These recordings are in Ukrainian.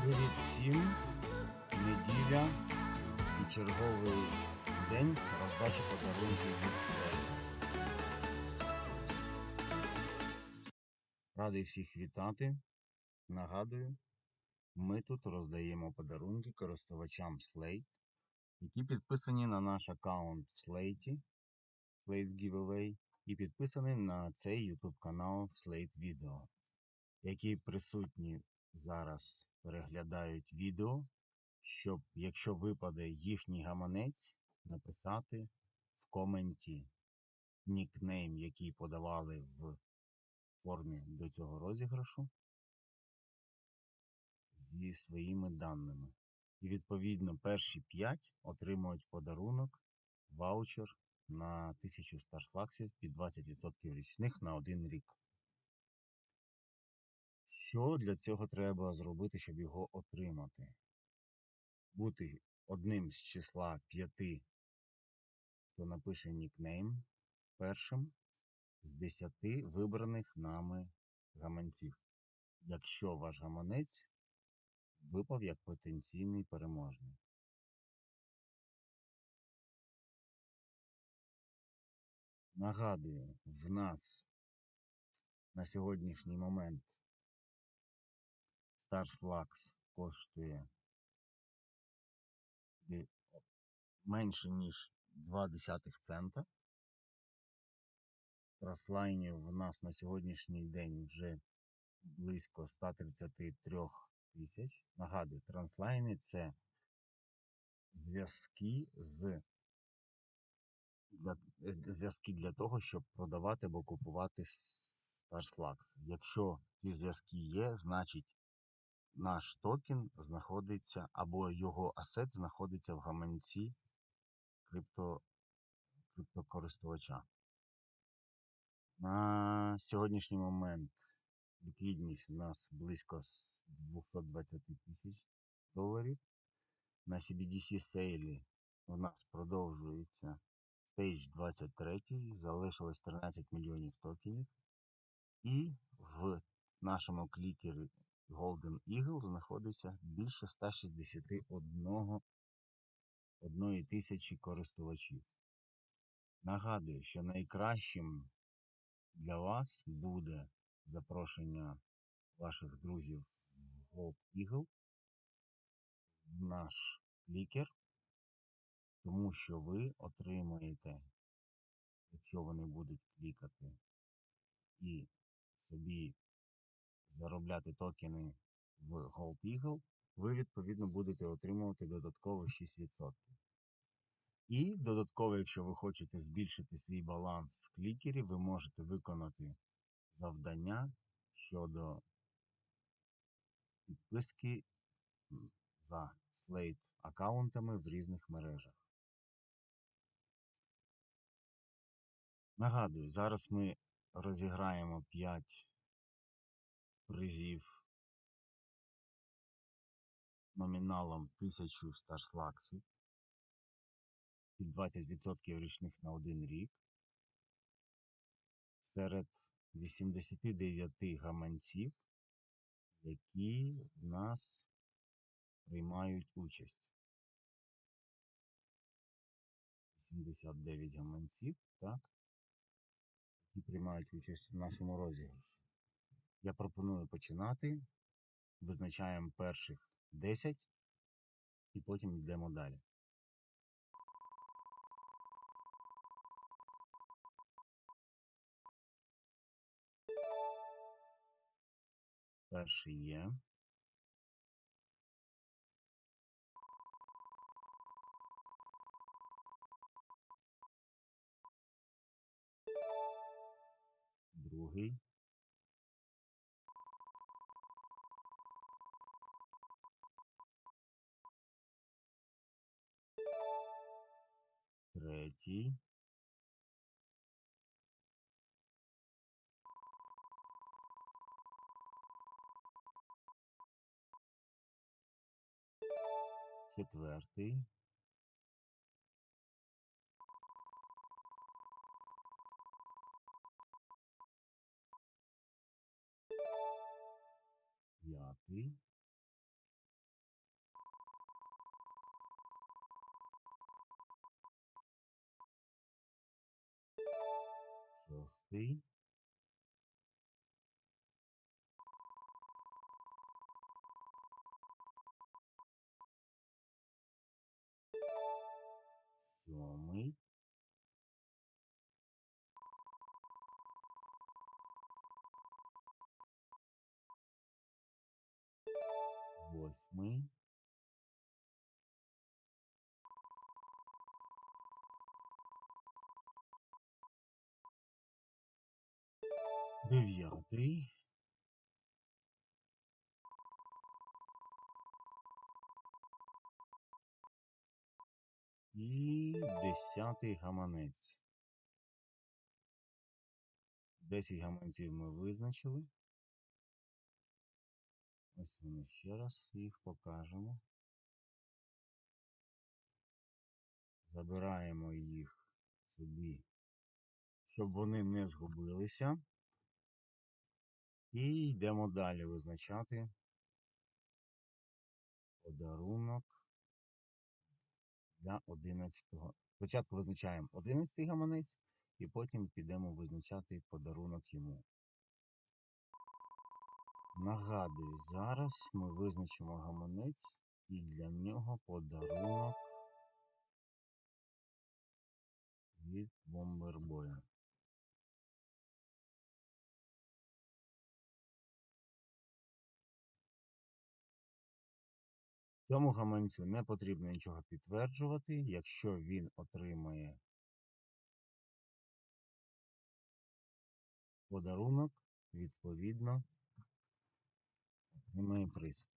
Привіт всім! Неділя і черговий день роздачі подарунків від Слей. Радий всіх вітати. Нагадую, ми тут роздаємо подарунки користувачам Slate, які підписані на наш аккаунт в Slate, Slate Giveaway, і підписані на цей YouTube канал Slate Video, які присутні зараз переглядають відео, щоб, якщо випаде їхній гаманець, написати в коменті нікнейм, який подавали в формі до цього розіграшу зі своїми даними. І відповідно перші 5 отримують подарунок, ваучер на 1000 старслаксів під 20% річних на один рік. Що для цього треба зробити, щоб його отримати? Бути одним з числа п'яти, хто напише нікнейм першим з 10 вибраних нами гаманців. Якщо ваш гаманець випав як потенційний переможний. Нагадую, в нас на сьогоднішній момент Lux коштує менше, ніж 2 цента. Траслайнів в нас на сьогоднішній день вже близько 133 тисяч. Нагадую, транслайни це зв'язки з для, е, зв'язки для того, щоб продавати або купувати StarsLux. Якщо ці зв'язки є, значить наш токен знаходиться або його асет знаходиться в гаманці крипто, криптокористувача. На сьогоднішній момент ліквідність у нас близько 220 тисяч доларів. На CBDC сейлі у нас продовжується стейдж 23, залишилось 13 мільйонів токенів. І в нашому клікері Golden Eagle знаходиться більше 161 одної тисячі користувачів. Нагадую, що найкращим для вас буде запрошення ваших друзів в Gold Eagle в наш клікер, тому що ви отримаєте, якщо вони будуть клікати і собі заробляти токени в Gold Eagle, ви відповідно будете отримувати додатково 6%. І додатково, якщо ви хочете збільшити свій баланс в клікері, ви можете виконати завдання щодо підписки за Slate аккаунтами в різних мережах. Нагадую, зараз ми розіграємо 5 призів номіналом 1000 старслаксів під 20% річних на один рік серед 89 гаманців, які в нас приймають участь. 79 гаманців, так, які приймають участь в нашому розіграші. Я пропоную починати. Визначаємо перших 10 і потім йдемо далі. Перший є. Другий. Третій. Четвертий. П'ятий. Шостий. Сьомий. Восьмий. Дев'ятий. І десятий гаманець. Десять гаманців ми визначили. Ось вони ще раз їх покажемо. Забираємо їх собі, щоб вони не згубилися. І йдемо далі визначати подарунок для 11-го. Спочатку визначаємо 11-й гаманець, і потім підемо визначати подарунок йому. Нагадую, зараз ми визначимо гаманець і для нього подарунок від бомбербоя. Цьому гаманцю не потрібно нічого підтверджувати, якщо він отримає подарунок, відповідно, отримає приз.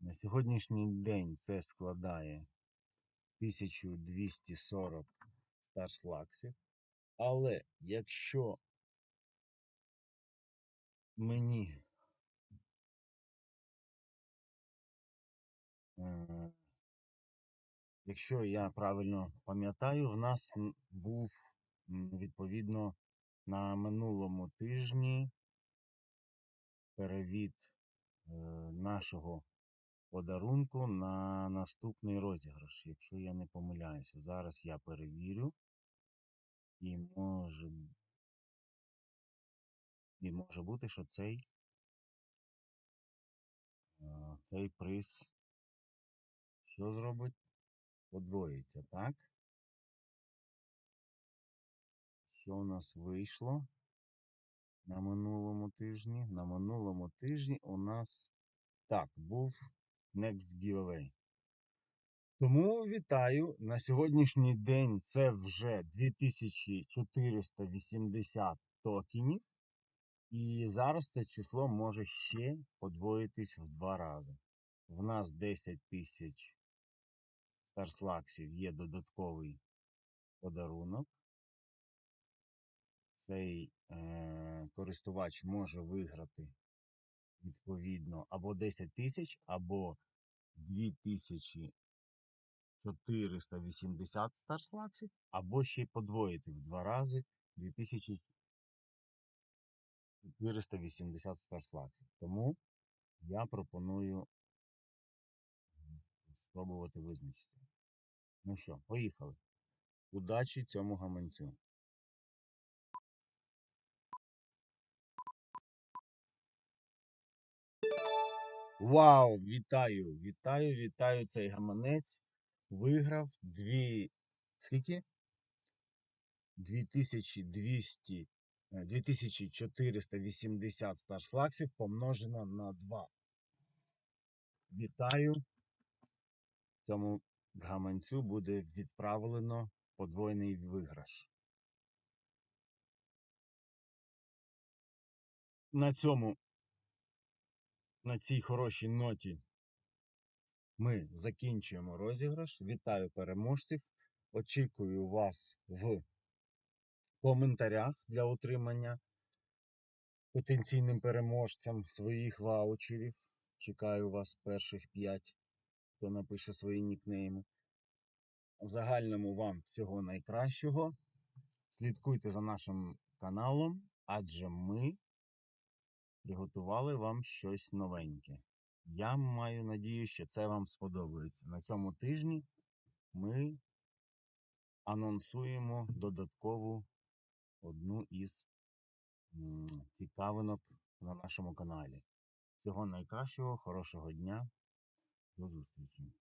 На сьогоднішній день це складає 1240 старслаксів. Але якщо мені якщо я правильно пам'ятаю, в нас був відповідно на минулому тижні перевід е, нашого подарунку на наступний розіграш, якщо я не помиляюся. Зараз я перевірю. І може, і може бути, що цей, е, цей приз що зробить? Подвоїться, так? Що у нас вийшло на минулому тижні? На минулому тижні у нас так, був Next Giveaway. Тому вітаю. На сьогоднішній день це вже 2480 токенів. І зараз це число може ще подвоїтись в два рази. В нас 10 тисяч старслаксів є додатковий подарунок. Цей е, користувач може виграти відповідно або 10 тисяч, або 2480 старслаксів, або ще й подвоїти в два рази 2480 старслаксів. Тому я пропоную спробувати визначити. Ну що, поїхали. Удачі цьому гаманцю. Вау! Вітаю! Вітаю, вітаю цей гаманець. Виграв дві. Скільки? 2200, е, 2480 старфлаксів помножено на 2. Вітаю. Цьому гаманцю буде відправлено подвойний виграш. На цьому, на цій хорошій ноті ми закінчуємо розіграш. Вітаю переможців. Очікую вас в коментарях для отримання потенційним переможцям своїх ваучерів. Чекаю вас перших 5, хто напише свої нікнейми. В загальному вам всього найкращого. Слідкуйте за нашим каналом, адже ми приготували вам щось новеньке. Я маю надію, що це вам сподобається. На цьому тижні ми анонсуємо додаткову одну із цікавинок на нашому каналі. Всього найкращого, хорошого дня. До зустрічі!